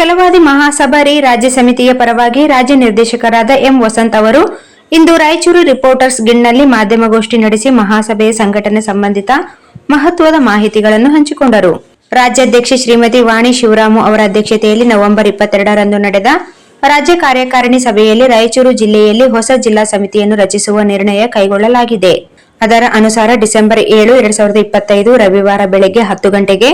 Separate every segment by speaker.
Speaker 1: ಮಾರ್ಕ್ಸ್ವಾದಿ ಮಹಾಸಭಾರಿ ರಾಜ್ಯ ಸಮಿತಿಯ ಪರವಾಗಿ ರಾಜ್ಯ ನಿರ್ದೇಶಕರಾದ ಎಂ ವಸಂತ್ ಅವರು ಇಂದು ರಾಯಚೂರು ರಿಪೋರ್ಟರ್ಸ್ ಗಿಡ್ನಲ್ಲಿ ಮಾಧ್ಯಮಗೋಷ್ಠಿ ನಡೆಸಿ ಮಹಾಸಭೆಯ ಸಂಘಟನೆ ಸಂಬಂಧಿತ ಮಹತ್ವದ ಮಾಹಿತಿಗಳನ್ನು ಹಂಚಿಕೊಂಡರು. ರಾಜ್ಯಾಧ್ಯಕ್ಷೆ ಶ್ರೀಮತಿ ವಾಣಿ ಶಿವರಾಮು ಅವರ ಅಧ್ಯಕ್ಷತೆಯಲ್ಲಿ ನವೆಂಬರ್ ಇಪ್ಪತ್ತೆರಡರಂದು ನಡೆದ ರಾಜ್ಯ ಕಾರ್ಯಕಾರಿಣಿ ಸಭೆಯಲ್ಲಿ ರಾಯಚೂರು ಜಿಲ್ಲೆಯಲ್ಲಿ ಹೊಸ ಜಿಲ್ಲಾ ಸಮಿತಿಯನ್ನು ರಚಿಸುವ ನಿರ್ಣಯ ಕೈಗೊಳ್ಳಲಾಗಿದೆ. ಅದರ ಅನುಸಾರ ಡಿಸೆಂಬರ್ ಏಳು, ಎರಡ್ ಸಾವಿರದ ಇಪ್ಪತ್ತೈದು ರವಿವಾರ ಬೆಳಗ್ಗೆ ಹತ್ತು ಗಂಟೆಗೆ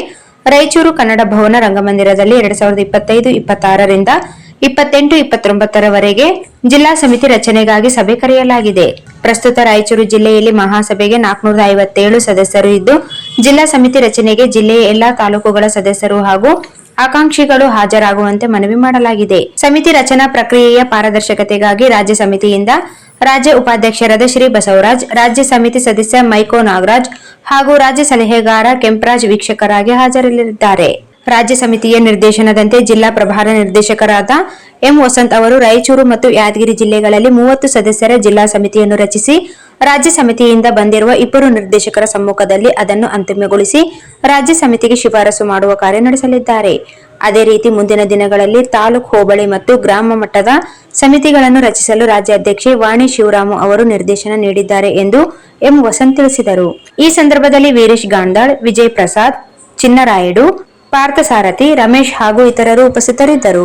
Speaker 1: ರಾಯಚೂರು ಕನ್ನಡ ಭವನ ರಂಗಮಂದಿರದಲ್ಲಿ ಎರಡ್ ಸಾವಿರದ ಇಪ್ಪತ್ತೈದು, ಇಪ್ಪತ್ತಾರರಿಂದ ಇಪ್ಪತ್ತೆಂಟು, ಇಪ್ಪತ್ತೊಂಬತ್ತರವರೆಗೆ ಜಿಲ್ಲಾ ಸಮಿತಿ ರಚನೆಗಾಗಿ ಸಭೆ ಕರೆಯಲಾಗಿದೆ. ಪ್ರಸ್ತುತ ರಾಯಚೂರು ಜಿಲ್ಲೆಯಲ್ಲಿ ಮಹಾಸಭೆಗೆ ನಾಲ್ಕುನೂರ ಐವತ್ತೇಳು ಸದಸ್ಯರು ಇದ್ದು, ಜಿಲ್ಲಾ ಸಮಿತಿ ರಚನೆಗೆ ಜಿಲ್ಲೆಯ ಎಲ್ಲಾ ತಾಲೂಕುಗಳ ಸದಸ್ಯರು ಹಾಗೂ ಆಕಾಂಕ್ಷಿಗಳು ಹಾಜರಾಗುವಂತೆ ಮನವಿ ಮಾಡಲಾಗಿದೆ. ಸಮಿತಿ ರಚನಾ ಪ್ರಕ್ರಿಯೆಯ ಪಾರದರ್ಶಕತೆಗಾಗಿ ರಾಜ್ಯ ಸಮಿತಿಯಿಂದ ರಾಜ್ಯ ಉಪಾಧ್ಯಕ್ಷರಾದ ಶ್ರೀ ಬಸವರಾಜ್, ರಾಜ್ಯ ಸಮಿತಿ ಸದಸ್ಯ ಮೈಕೋ ನಾಗರಾಜ್ ಹಾಗೂ ರಾಜ್ಯ ಸಲಹೆಗಾರ ಕೆಂಪರಾಜ್ ವೀಕ್ಷಕರಾಗಿ ಹಾಜರಿರಲಿದ್ದಾರೆ. ರಾಜ್ಯ ಸಮಿತಿಯ ನಿರ್ದೇಶನದಂತೆ ಜಿಲ್ಲಾ ಪ್ರಭಾರ ನಿರ್ದೇಶಕರಾದ ಎಂ ವಸಂತ್ ಅವರು ರಾಯಚೂರು ಮತ್ತು ಯಾದಗಿರಿ ಜಿಲ್ಲೆಗಳಲ್ಲಿ ಮೂವತ್ತು ಸದಸ್ಯರ ಜಿಲ್ಲಾ ಸಮಿತಿಯನ್ನು ರಚಿಸಿ ರಾಜ್ಯ ಸಮಿತಿಯಿಂದ ಬಂದಿರುವ ಇಬ್ಬರು ನಿರ್ದೇಶಕರ ಸಮ್ಮುಖದಲ್ಲಿ ಅದನ್ನು ಅಂತಿಮಗೊಳಿಸಿ ರಾಜ್ಯ ಸಮಿತಿಗೆ ಶಿಫಾರಸು ಮಾಡುವ ಕಾರ್ಯ ನಡೆಸಲಿದ್ದಾರೆ. ಅದೇ ರೀತಿ ಮುಂದಿನ ದಿನಗಳಲ್ಲಿ ತಾಲೂಕು ಹೋಬಳಿ ಮತ್ತು ಗ್ರಾಮ ಮಟ್ಟದ ಸಮಿತಿಗಳನ್ನು ರಚಿಸಲು ರಾಜ್ಯಾಧ್ಯಕ್ಷೆ ವಾಣಿ ಶಿವರಾಮು ಅವರು ನಿರ್ದೇಶನ ನೀಡಿದ್ದಾರೆ ಎಂದು ಎಂ ವಸಂತ್ ತಿಳಿಸಿದರು. ಈ ಸಂದರ್ಭದಲ್ಲಿ ವೀರೇಶ್ ಗಾಂಧಾಳ್ ವಿಜಯ್ ಪ್ರಸಾದ್, ಚಿನ್ನರಾಯುಡು, ಪಾರ್ಥಸಾರಥಿ, ರಮೇಶ್ ಹಾಗೂ ಇತರರು ಉಪಸ್ಥಿತರಿದ್ದರು.